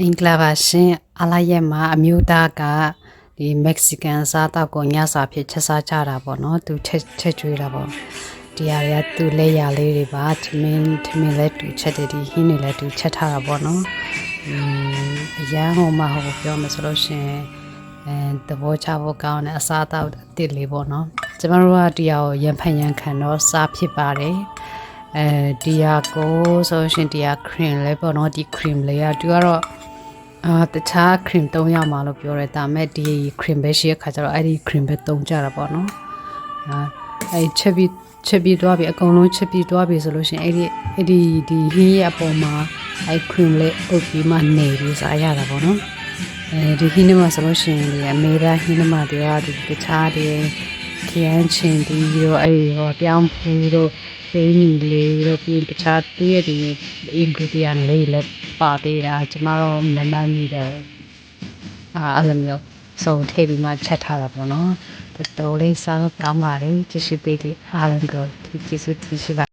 မင်္ဂလာပါရှင်အလိုက်ရက်မှာအမျိုးသားကဒီမက္ကဆီကန်အစားအသောက်ကိုညစာဖြစ်ချက်စားကြတာပေါ့နော်သူချက်ချက်ကျွေးတာပေါ့ဒီဟာတွေကသူလက်ရလေးတွေပါထမင်းထမင်းလည်းသူချက်တယ်ဒီဟင်းတွေလည်းသူချက်ထားတာပေါ့နော်อืมအရန်ဟိုမှာဟိုပြောမှဆိုလို့ရှရင်အဲသဘောချဖို့ကောင်းတဲ့အစားအသောက်အစ်စ်လေးပေါ့နော်ကျမတို့ကတရားကိုရန်ဖန်ရန်ခံတော့စားဖြစ်ပါတယ် အဲဒီဟာကိုဆိုရှင်ဒီဟာ cream လဲပေါ့နော်ဒီ cream လေးကသူကတော့အာတခြား cream သုံးရမှာလို့ပြောတယ်ဒါပေမဲ့ဒီ cream ပဲရှိရခါကျတော့အဲ့ဒီ cream ပဲသုံးကြတာပေါ့နော်အာအဲ့ချက်ပြီးချက်ပြီးသွားပြီအကုန်လုံးချက်ပြီးသွားပြီဆိုလို့ရှင်အဲ့ဒီအဲ့ဒီဒီဟင်းရဲ့အပေါ်မှာအဲ့ cream လေးအုပ်ပြီးမှနေပြီးစားရတာပေါ့နော်အဲဒီဟင်းနမဆိုလို့ရှင်ဒီအမေရာဟင်းနမတွေကဒီတခြားတွေခရမ်းချင်ဒီရောအဲ့ဒီရောပြောင်းဖူးတို့ သိန်းကြီးလေးတို့ပြီးတခြားတည့်ရတဲ့ ingredient လေးလည်းပါသေးတာကျမတို့မမှန်မိတယ်အာအဲ့လိုမျိုးစုံထည့်ပြီးမှချက်ထားတာပေါ့နော်တော်တော်လေးစားတော့ကောင်းပါလေကျေးဇူးပေးလေးအားလုံးကိုကျေးဇူးတင်ရှိပါ